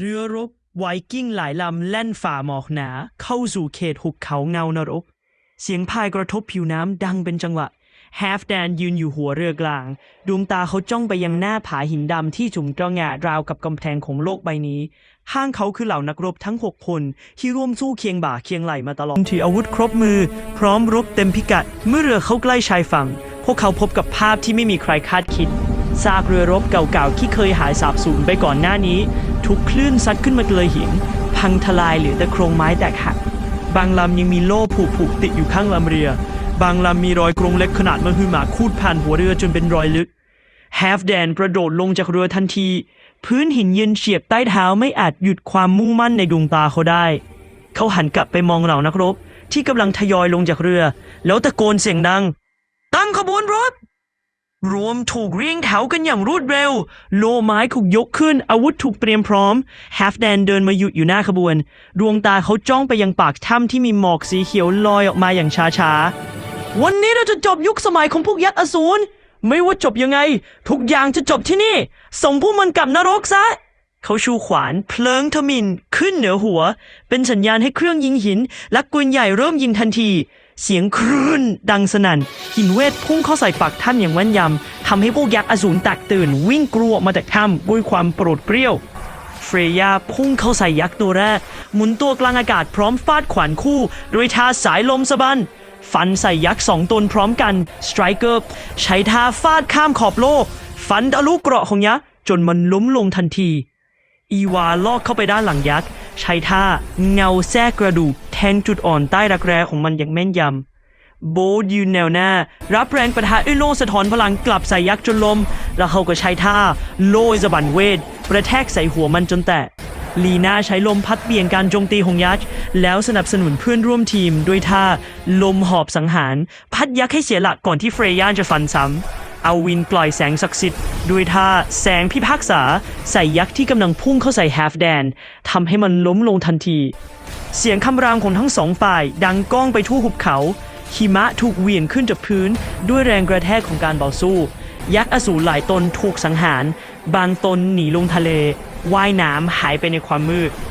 เรือรบไวกิ้งหลายลำแล่นฝ่าหมอกหนา เข้าสู่เขตหุบเขาเงานรก เสียงพายกระทบผิวน้ำดังเป็นจังหวะแฮฟแดนยืนอยู่หัวเรือกลาง ดวงตาเขาจ้องไปยังหน้าผาหินดำที่จุ่มตระหง่าราวกับกำแพงของโลกใบนี้ห้างเขาคือเหล่านักรบทั้ง 6 คน ที่ร่วมสู้เคียงบ่าเคียงไหลมาตลอดถืออาวุธครบมือ พร้อมรบเต็มพิกัด เมื่อเรือเข้าใกล้ชายฝั่ง พวกเขาพบกับภาพที่ไม่มีใครคาดคิด ซากเรือรบเก่าๆ ที่เคยหายสาบสูญไปก่อนหน้านี้ ถูกคลื่นซัดขึ้นมาเกลยหิน พังทลายเหลือแต่โครงไม้แตกหัก บางลำยังมีโล่ผูกๆติดอยู่ข้างลำเรือ บางลำมีรอยกรงเล็กขนาดมหึมาคูดผ่านหัวเรือจนเป็นรอยลึกแฮฟแดนกระโดดลงจากเรือทันที พื้นหินเย็นเฉียบใต้เท้าไม่อาจหยุดความมุ่งมั่นในดวงตาเขาได้ เขาหันกลับไปมองเหล่านักรบที่กำลังทยอยลงจากเรือ แล้วตะโกนเสียงดัง ตั้งขบวนรบ รวมถูกเรียงแถวกันอย่างรวดเร็ว โลไม้ถูกยกขึ้น อาวุธถูกเตรียมพร้อมแฮฟแดนเดินมาหยุดอยู่หน้าขบวน ดวงตาเขาจ้องไปยังปากถ้ำที่มีหมอกสีเขียวลอยออกมาอย่างช้าๆ วันนี้เราจะจบยุคสมัยของพวกยักษ์อสูร ไม่ว่าจบยังไง ทุกอย่างจะจบที่นี่ ส่งพวกมันกลับนรกซะ เขาชูขวาน เพลิงทมิน ขึ้นเหนือหัว เป็นสัญญาณให้เครื่องยิงหิน และปืนใหญ่เริ่มยิงทันที เสียงคลื่นดังสนั่นหินเวทพุ่งเข้าใส่ปากถ้ำอย่างแม่นยำทำให้พวกยักษ์อสูรแตกตื่น วิ่งกลัวมาจากถ้ำด้วยความโปรดเปรี้ยว เฟรยาพุ่งเข้าใส่ยักษ์ตัวแรก หมุนตัวกลางอากาศพร้อมฟาดขวานคู่โดยท่าสายลมสะบันฟันใส่ยักษ์สองตนพร้อมกันสไตรเกอร์ใช้ท่าฟาดข้ามขอบโลก ฟันทะลุเกราะของยักษ์จนมันล้มลงทันที อีวาลอกเข้าไปด้านหลังยักษ์ ใช้ท่าเงาแทรกกระดูกแทงจุดอ่อนใต้รักแร้ของมันอย่างแม่นยำโบทยืนแนวหน้า รับแรงประทะด้วยโล่สะท้อนพลังกลับใส่ยักษ์จนล้มแล้วเขาก็ใช้ท่าโล่สะบันเวทกระแทกใส่หัวมันจนแตกลีน่าใช้ลมพัดเบี่ยงการโจมตีของยักษ์ แล้วสนับสนุนเพื่อนร่วมทีมด้วยท่าลมหอบสังหาร พัดยักษ์ให้เสียหลักก่อนที่เฟรย่าจะฟันซ้ำ เอาวินปล่อยแสงศักดิ์สิทธิ์ด้วยท่าแสงพิพากษาใส่ยักษ์ที่กำลังพุ่งเข้าใส่แฮฟแดนทำให้มันล้มลงทันที เสียงคำรามของทั้งสองฝ่ายดังก้องไปทั่วหุบเขาหิมะถูกเหวี่ยงขึ้นจากพื้น ด้วยแรงกระแทกของการต่อสู้ ยักษ์อสูรหลายตนถูกสังหาร บางตนหนีลงทะเลว่ายน้ำหายไปในความมืด